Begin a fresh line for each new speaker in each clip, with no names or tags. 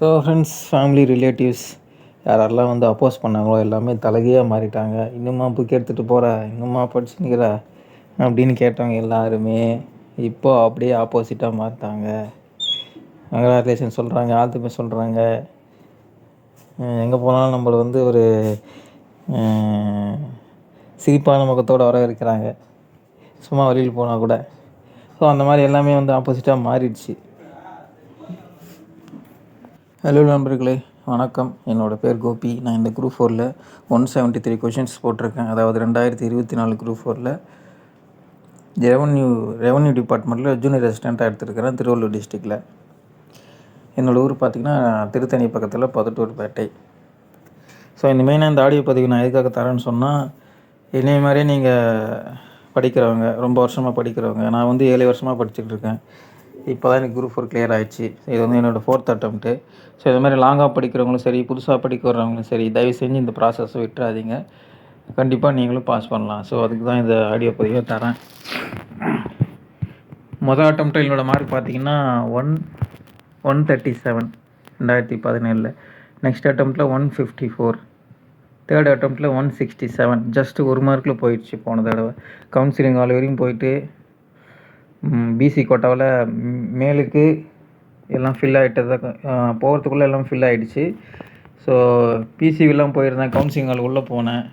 So friends family relatives யாரெல்லாம் வந்து அப்போஸ் பண்ணாங்களோ எல்லாமே தலகையாக மாறிட்டாங்க. இன்னுமா புக் எடுத்துகிட்டு போகிற இன்னுமா படிச்சுங்கிற அப்படின்னு கேட்டவங்க எல்லாருமே இப்போ அப்படியே ஆப்போசிட்டாக மாறிட்டாங்க. கங்க்ராச்சுலேஷன் சொல்கிறாங்க ஆழ்த்துமே சொல்கிறாங்க எங்கே போனாலும் நம்மளை வந்து ஒரு சிரிப்பான முகத்தோடு வர இருக்கிறாங்க சும்மா வெளியில் போனால் கூட. ஸோ அந்த மாதிரி எல்லாமே வந்து ஆப்போசிட்டாக மாறிடுச்சு. ஹலோ நண்பர்களே வணக்கம். என்னோடய பேர் கோபி. நான் இந்த குரூப் ஃபோரில் ஒன் செவன்ட்டி த்ரீ கொஷின்ஸ் போட்டிருக்கேன். அதாவது ரெண்டாயிரத்தி இருபத்தி நாலு குரூப் ஃபோரில் ரெவன்யூ ரெவன்யூ டிபார்ட்மெண்ட்டில் ஜூனியர் ரெசிடெண்ட்டாக எடுத்திருக்கிறேன் திருவள்ளூர் டிஸ்ட்ரிக்டில் என்னோடய ஊர் பார்த்திங்கன்னா திருத்தணி பக்கத்தில் பதட்டூர்பேட்டை ஸோ இந்த மெயினாக இந்த ஆடியோ பதிவு நான் எதுக்காக தரேன்னு சொன்னால் என்னைய மாதிரியே நீங்கள் படிக்கிறவங்க ரொம்ப வருஷமாக படிக்கிறவங்க நான் வந்து ஏழு வருஷமாக படிச்சுட்டு இருக்கேன். இப்போ தான் எனக்கு குரூப் ஃபோர் கிளியர் ஆகிடுச்சு இது வந்து என்னோடய ஃபோர்த் அட்டம்ப்ட்டு ஸோ இது மாதிரி லாங்காக படிக்கிறவங்களும் சரி புதுசாக படிக்க வர்றவங்களும் சரி தயவு செஞ்சு இந்த ப்ராசஸை விட்டுறாதீங்க. கண்டிப்பாக நீங்களும் பாஸ் பண்ணலாம். ஸோ அதுக்கு தான் இந்த ஆடியோ பதிவை தரேன். மொதல் அட்டம்ப்ட்டு என்னோடய மார்க் பார்த்தீங்கன்னா ஒன் ஒன் தேர்ட்டி செவன் ரெண்டாயிரத்தி பதினேழில். நெக்ஸ்ட் அட்டம்ப்ட்டில் ஒன் ஃபிஃப்டி ஃபோர் தேர்ட் அட்டம்ப்ட்டில் ஒன் சிக்ஸ்டி செவன் ஜஸ்ட் ஒரு மார்க்கில் போயிடுச்சு போன தடவை. கவுன்சிலிங் ஆல் வரையும் போயிட்டு பிசி கோட்டாவில் மேலுக்கு எல்லாம் ஃபில் ஆகிட்டது போகிறதுக்குள்ளே எல்லாம் ஃபில் ஆகிடுச்சு ஸோ பிசிவிலாம் போயிருந்தேன் கவுன்சிலிங் ஹால் உள்ளே போனேன்.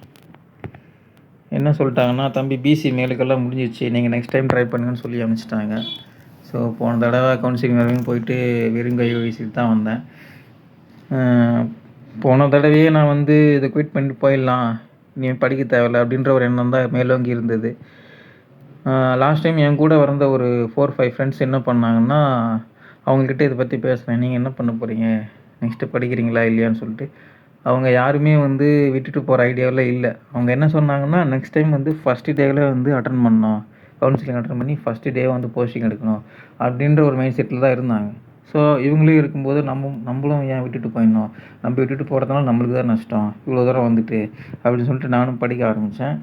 என்ன சொல்லிட்டாங்கன்னா தம்பி பிசி மேலுக்கெல்லாம் முடிஞ்சிச்சு நீங்கள் நெக்ஸ்ட் டைம் ட்ரை பண்ணுங்கன்னு சொல்லி அனுப்பிச்சிட்டாங்க. ஸோ போன தடவை கவுன்சிலிங் வரைக்கும் போயிட்டு வெறும் கை வீசிட்டு தான் வந்தேன். போன தடவையே நான் வந்து இதை குவிட் பண்ணிட்டு போயிடலாம். நீ படிக்க தேவையில்ல. அப்படின்ற ஒரு எண்ணம் தான் மேலோங்கி இருந்தது. லாஸ்ட் டைம் என் கூட வந்த ஒரு ஃபோர் ஃபைவ் ஃப்ரெண்ட்ஸ் என்ன பண்ணாங்கன்னா அவங்கக்கிட்ட இதை பற்றி பேசுகிறேன் நீங்கள் என்ன பண்ண போகிறீங்க நெக்ஸ்ட்டு படிக்கிறீங்களா இல்லையான்னு சொல்லிட்டு. அவங்க யாருமே வந்து விட்டுட்டு போகிற ஐடியாவில் இல்லை. அவங்க என்ன சொன்னாங்கன்னா நெக்ஸ்ட் டைம் வந்து ஃபஸ்ட்டு டேவில் வந்து அட்டன் பண்ணோம் கவுன்சிலிங் அட்டன் பண்ணி ஃபஸ்ட்டு டே வந்து போஸ்டிங் எடுக்கணும். அப்படின்ற ஒரு மைண்ட் செட்டில் தான் இருந்தாங்க. ஸோ இவங்களும் இருக்கும்போது நம்ம நம்மளும் ஏன் விட்டுட்டு போயிடணும்? நம்ம விட்டுட்டு போகிறதுனால நம்மளுக்கு தான் நஷ்டம். இவ்வளோ தூரம் வந்துட்டு அப்படின்னு சொல்லிட்டு நானும் படிக்க ஆரம்பித்தேன்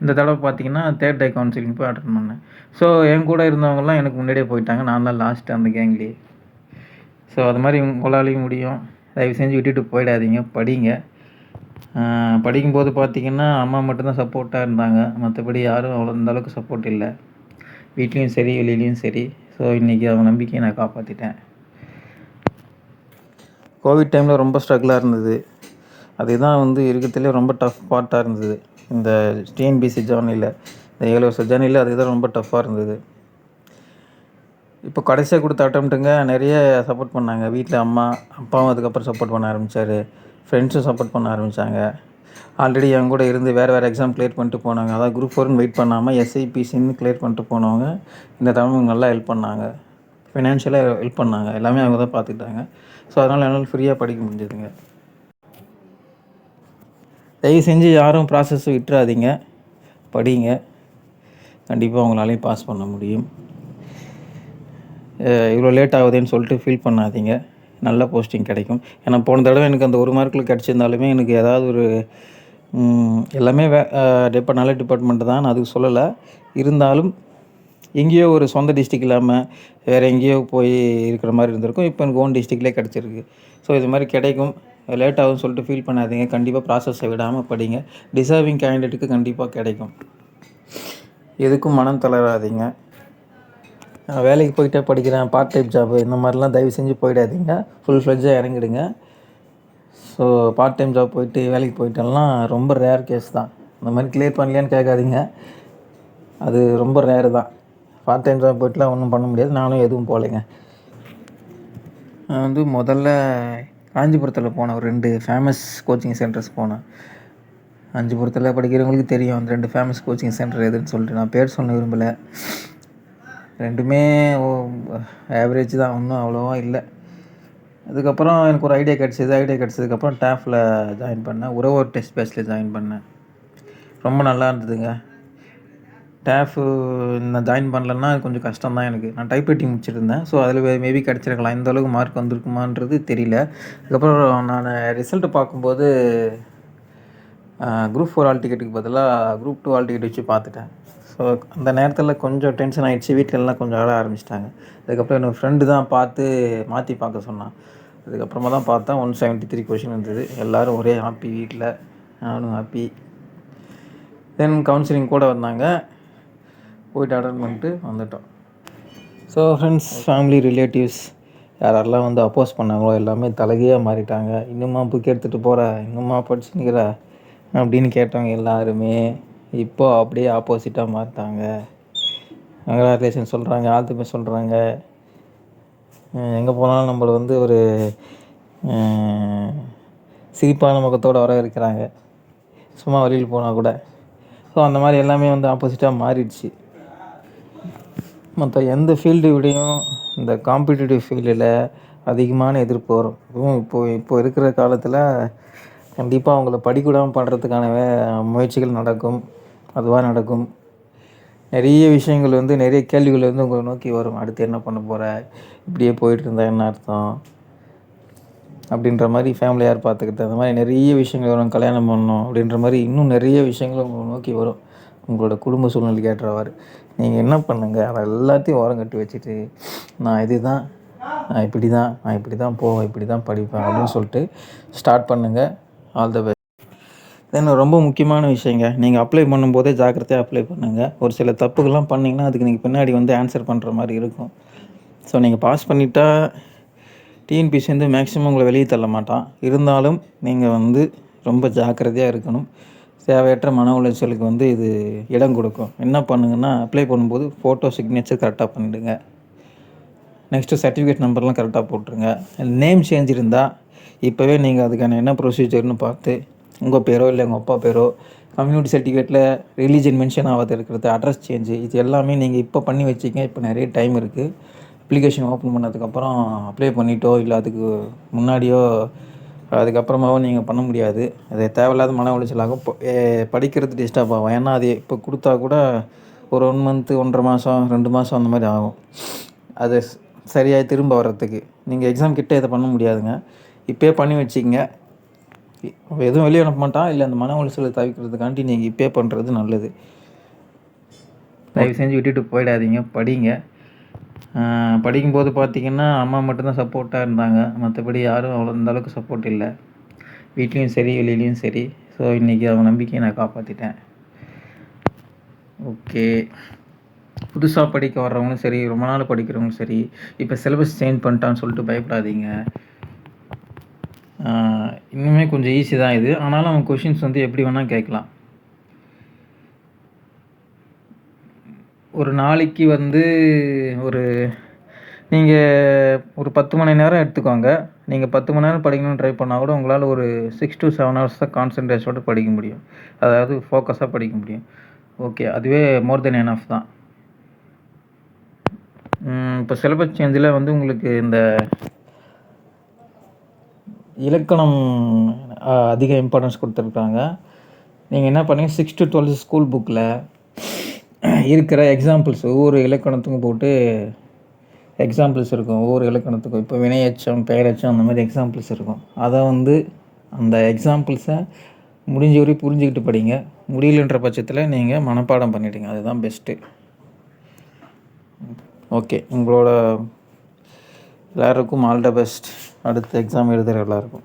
இந்த தடவை பார்த்தீங்கன்னா தேர்ட் டே கவுன்சிலிங் போய் அட்டன் பண்ணேன். ஸோ என் கூட இருந்தவங்கலாம் எனக்கு முன்னாடியே போயிட்டாங்க. நான் தான் லாஸ்ட் அந்த கேங்லேயே ஸோ அது மாதிரி உங்களாலையும் முடியும். தயவு செஞ்சு விட்டுட்டு போயிடாதீங்க. படிங்க. படிக்கும்போது பார்த்தீங்கன்னா அம்மா மட்டும்தான் சப்போர்ட்டாக இருந்தாங்க. மற்றபடி யாரும் அவ்வளோ அந்தளவுக்கு சப்போர்ட் இல்லை. வீட்லேயும் சரி வெளியிலையும் சரி. ஸோ இன்றைக்கி அவங்க நம்பிக்கையை நான் காப்பாற்றிட்டேன் கோவிட் டைமில் ரொம்ப ஸ்ட்ரகிளாக இருந்தது. அதுதான் வந்து இருக்கிறதுலே ரொம்ப டஃப் பார்ட்டாக இருந்தது. இந்த டிஎன்பிசி ஜேர்னியில் இந்த ஏழு வருஷம் ஜேர்னியில் தான் ரொம்ப டஃப்பாக இருந்தது. இப்போ கடைசியாக கொடுத்த அட்டம்ப்ட்டுங்க நிறைய சப்போர்ட் பண்ணாங்க. வீட்டில் அம்மா அப்பாவும் அதுக்கப்புறம் சப்போர்ட் பண்ண ஆரம்பித்தார் ஃப்ரெண்ட்ஸும் சப்போர்ட் பண்ண ஆரம்பித்தாங்க ஆல்ரெடி என் கூட இருந்து வேறு வேறு எக்ஸாம் கிளியர் பண்ணிட்டு போனாங்க அதாவது குரூப் ஃபோர்னு வெயிட் பண்ணாமல் எஸ்ஐபிசின்னு கிளியர் பண்ணிட்டு போனவங்க இந்த தமிழ் நல்லா ஹெல்ப் பண்ணாங்க. ஃபினான்ஷியலாக ஹெல்ப் பண்ணாங்க. எல்லாமே அவங்க தான் பார்த்துக்கிட்டாங்க. ஸோ அதனால் என்னால் ஃப்ரீயாக படிக்க முடிஞ்சதுங்க. தயவு செஞ்சு யாரும் ப்ராசஸ் விட்டுறாதீங்க. படிங்க. கண்டிப்பாக உங்களாலையும் பாஸ் பண்ண முடியும். இவ்வளோ லேட் ஆகுதுன்னு சொல்லிட்டு ஃபீல் பண்ணாதீங்க. நல்ல போஸ்டிங் கிடைக்கும். ஏன்னா போன தடவை எனக்கு அந்த ஒரு மார்க்கில் கிடச்சிருந்தாலுமே எனக்கு ஏதாவது ஒரு எல்லாமே வே டிப்பா நல்ல டிபார்ட்மெண்ட்டு தான். நான் அதுக்கு சொல்லலை. இருந்தாலும் எங்கேயோ ஒரு சொந்த டிஸ்ட்ரிக் இல்லாமல் வேறு எங்கேயோ போய் இருக்கிற மாதிரி இருந்திருக்கும். இப்போ எனக்கு ஓன் டிஸ்ட்ரிக்ட்லேயே கிடச்சிருக்கு. ஸோ இது மாதிரி கிடைக்கும். லேட் ஆகும்னு சொல்லிட்டு ஃபீல் பண்ணாதீங்க. கண்டிப்பாக ப்ராசஸை விடாமல் படிங்க. டிசர்விங் கேண்டிடேட்டுக்கு கண்டிப்பாக கிடைக்கும். எதுக்கும் மனம் தளராதீங்க. நான் வேலைக்கு போயிட்டே படிக்கிறேன் பார்ட் டைம் ஜாப் இந்த மாதிரிலாம் தயவு செஞ்சு போயிடாதீங்க. ஃபுல் ஃப்ளெட்ஜாக இறங்கிடுங்க. ஸோ பார்ட் டைம் ஜாப் போயிட்டு வேலைக்கு போயிட்டெல்லாம் ரொம்ப ரேர் கேஸ் தான். இந்த மாதிரி கிளியர் பண்ணலையான்னு கேட்காதீங்க. அது ரொம்ப ரேர் தான். பார்ட் டைம் ஜாப் போயிட்டுலாம் ஒன்றும் பண்ண முடியாது. நானும் எதுவும் போகலைங்க. நான் வந்து முதல்ல காஞ்சிபுரத்தில் போனேன் ஒரு ரெண்டு ஃபேமஸ் கோச்சிங் சென்டர்ஸ் போனேன். காஞ்சிபுரத்தில் படிக்கிறவங்களுக்கு தெரியும் அந்த ரெண்டு ஃபேமஸ் கோச்சிங் சென்டர் எதுன்னு சொல்லிட்டு. நான் பேர் சொல்ல விரும்பலை. ரெண்டுமே ஆவரேஜ் தான் ஒன்றும் அவ்வளோவா இல்லை. அதுக்கப்புறம் எனக்கு ஒரு ஐடியா கிடச்சிது. ஐடியா கிடச்சதுக்கப்புறம் டேஃபில் ஜாயின் பண்ணேன். உறவோர் டெஸ்ட் பேஸில் ஜாயின் பண்ணேன். ரொம்ப நல்லா இருந்ததுங்க. டேஃபு நான் ஜாயின் பண்ணலன்னா கொஞ்சம் கஷ்டம் தான் எனக்கு. நான் டைப் ரைட்டிங் முடிச்சிருந்தேன். ஸோ அதில் மேபி கிடச்சிருக்கலாம். இந்த அளவுக்கு மார்க் வந்திருக்குமான்றது தெரியல. அதுக்கப்புறம் நான் ரிசல்ட்டு பார்க்கும்போது குரூப் ஃபோர் ஆல் டிக்கெட்டுக்கு பதிலாக குரூப் டூ ஆல் டிக்கெட் வச்சு பார்த்துட்டேன். ஸோ அந்த நேரத்தில் கொஞ்சம் டென்ஷன் ஆகிடுச்சு வீட்டில் எல்லாம் கொஞ்சம் அழ ஆரம்பிச்சிட்டாங்க. அதுக்கப்புறம் என்னோடய ஃப்ரெண்டு தான் பார்த்து மாற்றி பார்க்க சொன்னான். அதுக்கப்புறமா தான் பார்த்தா ஒன் செவன்ட்டி த்ரீ கொஷின் இருந்தது. எல்லோரும் ஒரே ஹாப்பி வீட்டில் நானும் ஹாப்பி தென் கவுன்சிலிங் கூட வந்தாங்க. போயிட்டு அட்டன் பண்ணிட்டு வந்துட்டோம். ஸோ ஃப்ரெண்ட்ஸ் ஃபேமிலி ரிலேட்டிவ்ஸ் யாரெல்லாம் வந்து அப்போஸ் பண்ணாங்களோ எல்லாமே தலகையாக மாறிட்டாங்க. இன்னுமா புக் எடுத்துகிட்டு போகிற இன்னுமா படிச்சுன்னுக்கிற அப்படின்னு கேட்டவங்க எல்லாருமே இப்போ அப்படியே ஆப்போசிட்டாக மாறிட்டாங்க. கங்க்ராச்சுலேஷன் சொல்கிறாங்க ஆழ்த்துமே சொல்கிறாங்க எங்கே போனாலும் நம்மளை வந்து ஒரு சிரிப்பான முகத்தோடு வர இருக்கிறாங்க சும்மா வழியில் போனால் கூட. ஸோ அந்த மாதிரி எல்லாமே வந்து ஆப்போசிட்டாக மாறிடுச்சு. மற்ற எந்த ஃபீல்டு விடையும் இந்த காம்படிட்டிவ் ஃபீல்டில் அதிகமான எதிர்ப்பு வரும். அதுவும் இப்போது இப்போ இருக்கிற காலத்தில் கண்டிப்பாக அவங்கள படிக்கூடாமல் பண்ணுறதுக்கான முயற்சிகள் நடக்கும். அதுவாக நடக்கும். நிறைய விஷயங்கள் வந்து நிறைய கேள்விகள் வந்து உங்களை நோக்கி வரும். அடுத்து என்ன பண்ண போகிற இப்படியே போயிட்டு இருந்தால் என்ன அர்த்தம்? அப்படின்ற மாதிரி ஃபேமிலி யார் பார்த்துக்கிட்டு அந்த மாதிரி நிறைய விஷயங்கள் வரும். கல்யாணம் பண்ணணும் அப்படின்ற மாதிரி இன்னும் நிறைய விஷயங்கள் உங்களை நோக்கி வரும். உங்களோட குடும்ப சூழ்நிலைக்கு ஏற்றவாறு. நீங்கள் என்ன பண்ணுங்கள் அதை எல்லாத்தையும் ஓரம் கட்டி வச்சுட்டு நான் இது தான் நான் இப்படி தான் நான் இப்படி தான் போவேன் இப்படி தான் படிப்பேன் அப்படின்னு சொல்லிட்டு ஸ்டார்ட் பண்ணுங்கள் ஆல் த பெஸ்ட் தென் ரொம்ப முக்கியமான விஷயங்க. நீங்கள் அப்ளை பண்ணும்போதே ஜாக்கிரதையாக அப்ளை பண்ணுங்கள் ஒரு சில தப்புகள்லாம் பண்ணிங்கன்னா அதுக்கு நீங்கள் பின்னாடி வந்து ஆன்சர் பண்ணுற மாதிரி இருக்கும். ஸோ நீங்கள் பாஸ் பண்ணிட்டா டிஎன்பிசி வந்து மேக்ஸிமம் உங்களை வெளியே தள்ள மாட்டான். இருந்தாலும் நீங்கள் வந்து ரொம்ப ஜாக்கிரதையாக இருக்கணும். தேவையற்ற மன உளைச்சலுக்கு வந்து இது இடம் கொடுக்கும். என்ன பண்ணுங்கன்னா அப்ளை பண்ணும்போது ஃபோட்டோ சிக்னேச்சர் கரெக்டாக பண்ணிவிடுங்க நெக்ஸ்ட்டு சர்டிஃபிகேட் நம்பர்லாம் கரெக்டாக போட்டுருங்க. நேம் சேஞ்ச் இருந்தால் இப்போவே நீங்கள் அதுக்கான என்ன ப்ரொசீஜர்னு பார்த்து உங்கள் பேரோ இல்லை உங்கள் அப்பா பேரோ கம்யூனிட்டி சர்டிஃபிகேட்டில் ரிலீஜன் மென்ஷன் ஆகாத இருக்கிறது அட்ரஸ் சேஞ்சு இது எல்லாமே நீங்கள் இப்போ பண்ணி வச்சிங்க. இப்போ நிறைய டைம் இருக்குது அப்ளிகேஷன் ஓப்பன் பண்ணதுக்கப்புறம் அப்ளை பண்ணிட்டோ இல்லை அதுக்கு முன்னாடியோ அதுக்கப்புறமாவும் நீங்கள் பண்ண முடியாது. அது தேவையில்லாத மன உளைச்சலாகும் படிக்கிறது டிஸ்டர்ப் ஆகும். ஏன்னா அது இப்போ கொடுத்தா கூட ஒரு ஒன் மந்த்து ஒன்றரை மாதம் ரெண்டு மாதம் அந்த மாதிரி ஆகும். அது சரியாக திரும்ப வர்றதுக்கு. நீங்கள் எக்ஸாம் கிட்டே இதை பண்ண முடியாதுங்க. இப்போயே பண்ணி வச்சிங்க எதுவும் வெளியே அனுப்ப மாட்டான். இல்லை அந்த மன உளைச்சலை தவிர்க்கிறதுக்காண்டி நீங்கள் இப்போயே பண்ணுறது நல்லது. தயவு செஞ்சு விட்டுட்டு போயிடாதீங்க. படிங்க. படிக்கும்போது பார்த்திங்கன்னா அம்மா மட்டும்தான் சப்போர்ட்டாக இருந்தாங்க. மற்றபடி யாரும் அவ்வளோ அந்த அளவுக்கு சப்போர்ட் இல்லை. வீட்லேயும் சரி வெளியிலையும் சரி. ஸோ இன்றைக்கி அவங்க நம்பிக்கையை நான் காப்பாற்றிட்டேன் ஓகே புதுசாக படிக்க வர்றவங்களும் சரி ரொம்ப நாள் படிக்கிறவங்களும் சரி இப்போ சிலபஸ் சேஞ்ச் பண்ணிட்டான்னு சொல்லிட்டு பயப்படாதீங்க. இன்னுமே கொஞ்சம் ஈஸி தான் இது. ஆனாலும் அவங்க கொஷின்ஸ் வந்து எப்படி வேணால் கேட்கலாம். ஒரு நாளைக்கு வந்து ஒரு நீங்கள் ஒரு பத்து மணி நேரம் எடுத்துக்கோங்க. நீங்கள் பத்து மணி நேரம் படிக்கணும்னு ட்ரை பண்ணால் கூட உங்களால் ஒரு சிக்ஸ் டு செவன் ஹவர்ஸ் தான் கான்சன்ட்ரேஷனோட படிக்க முடியும். அதாவது ஃபோக்கஸாக படிக்க முடியும். ஓகே அதுவே மோர் தென் என் ஆஃப் தான் இப்போ சிலபஸ் சேஞ்சில் வந்து உங்களுக்கு இந்த இலக்கணம் அதிக இம்பார்ட்டன்ஸ் கொடுத்துருக்காங்க. நீங்கள் என்ன பண்ணுங்கள் சிக்ஸ் டு டுவெல்த் ஸ்கூல் புக்கில் இருக்கிற எக்ஸாம்பிள்ஸ் ஒவ்வொரு இலக்கணத்துக்கும் போட்டு எக்ஸாம்பிள்ஸ் இருக்கும். ஒவ்வொரு இலக்கணத்துக்கும் இப்போ வினையச்சம் பெயரச்சம் அந்த மாதிரி எக்ஸாம்பிள்ஸ் இருக்கும். அதை வந்து அந்த எக்ஸாம்பிள்ஸை முடிஞ்ச வரை புரிஞ்சுக்கிட்டு படிங்க. முடியலன்ற பட்சத்தில் நீங்கள் மனப்பாடம் பண்ணிவிடுங்க அதுதான் பெஸ்ட்டு ஓகே உங்களோட எல்லாருக்கும் ஆல் த பெஸ்ட் அடுத்த எக்ஸாம் எழுதுகிற எல்லாருக்கும்.